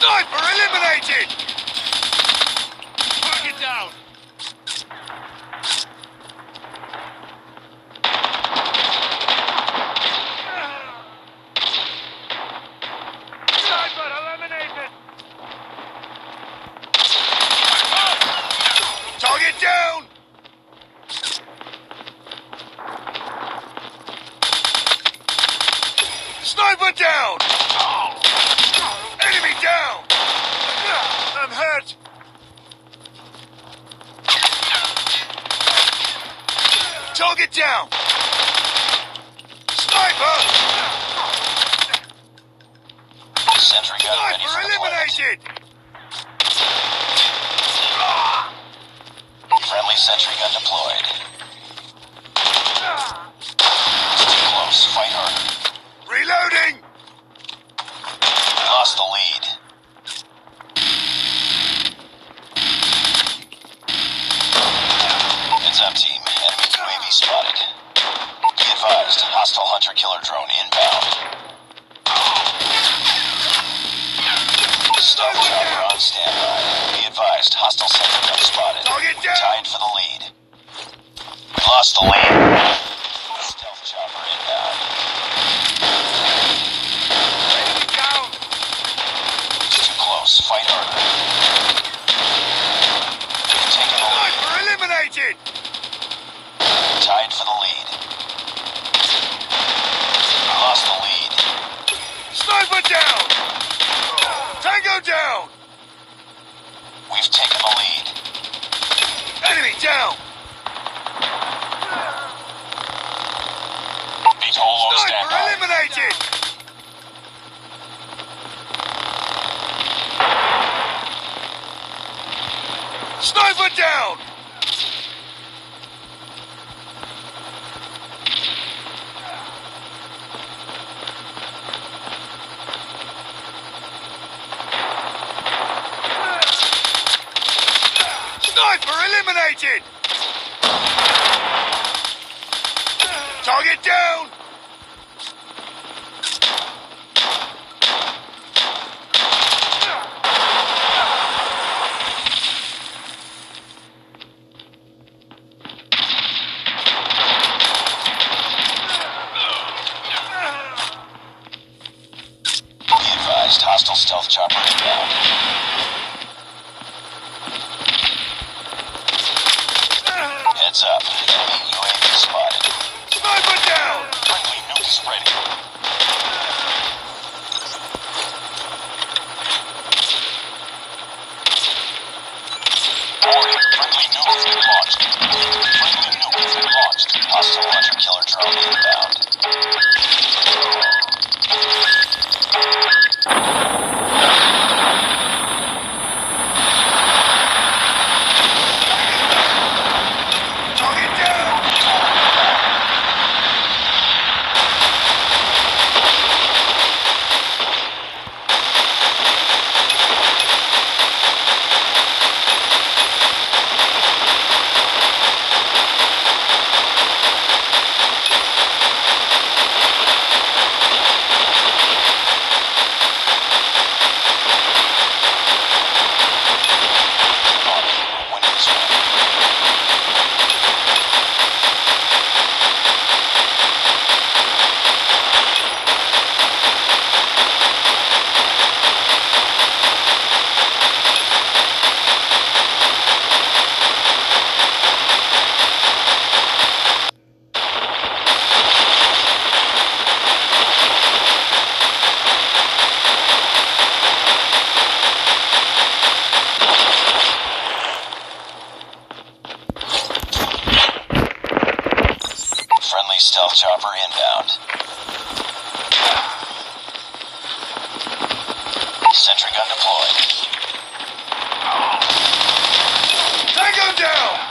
Sniper eliminated! Target down! Sniper eliminated! Target down! Sniper down! Enemy down! I'm hurt! Target down! Sniper! Sentry gun Sniper eliminated! Friendly sentry gun deployed. Too close. Fight harder. Reloading! Lost the lead. Advised, hostile hunter-killer drone inbound. Stealth chopper on standby. Be advised, hostile sentry spotted. Tied for the lead. Lost the lead. Stealth chopper inbound. Enemy down! It's too close. Fight harder. We've taken the lead. Sniper eliminated! Tied for the lead. We lost the lead. Sniper down! Tango down! We've taken the lead. Enemy down! VTOL on Sniper eliminated! Sniper down! Sniper eliminated! Target down! Hostile stealth chopper inbound. Heads up. UAV spotted. Sniper down! Friendly nuke is ready. Warning, friendly nuke launched. Friendly nuke launched. Hostile hunter killer drone Stealth chopper inbound. Sentry gun deployed. Tango down!